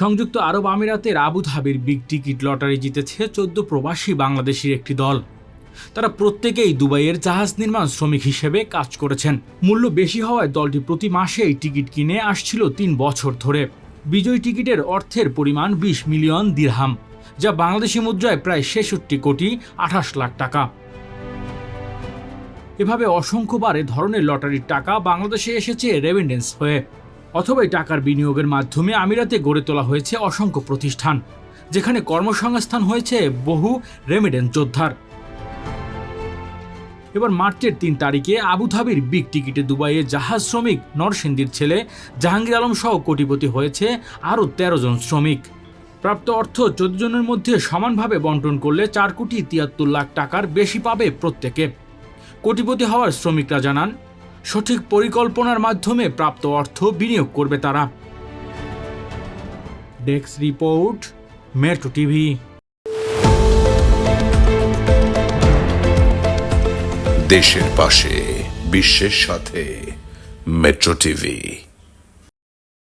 সংযুক্ত আরব আমিরাতের আবুধাবির big ticket lottery জিতেছে চোদ্দ প্রবাসী বাংলাদেশির একটি দল। তারা প্রত্যেকেই দুবাইয়ের জাহাজ নির্মাণ শ্রমিক হিসেবে কাজ করেছেন। মূল্য বেশি হওয়ায় দলটি প্রতি মাসেই টিকিট কিনে আসছিল তিন বছর ধরে। বিজয়ী টিকিটের অর্থের পরিমাণ বিশ মিলিয়ন দিরহাম, যা বাংলাদেশি মুদ্রায় প্রায় ছেষট্টি কোটি আঠাশ লাখ টাকা। এভাবে অসংখ্যবার এ ধরনের লটারির টাকা বাংলাদেশে এসেছে রেমিডেন্স হয়ে। অথবা টাকার বিনিয়োগের মাধ্যমে আমিরাতে গড়ে তোলা হয়েছে অসংখ্য প্রতিষ্ঠান, যেখানে কর্মসংস্থান হয়েছে বহু রেমিডেন্স যোদ্ধার। এবার মার্চের তিন তারিখে আবুধাবির বিগ টিকিটে দুবাইয়ে জাহাজ শ্রমিক নরসিংদীর ছেলে জাহাঙ্গীর আলম সহ কোটিপতি হয়েছে আরও তেরো জন শ্রমিক। প্রাপ্ত অর্থ চোদ্দ জনের মধ্যে সমানভাবে বন্টন করলে চার কোটি তিয়াত্তর লাখ টাকার বেশি পাবে প্রত্যেকে। কোটিপতি হওয়ার শ্রমিকরা জানান সঠিক পরিকল্পনার মাধ্যমে প্রাপ্ত অর্থ বিনিয়োগ করবে তারা। Desk report, Metro TV. দেশের পাশে, বিশ্বের সাথে, মেট্রো টিভি।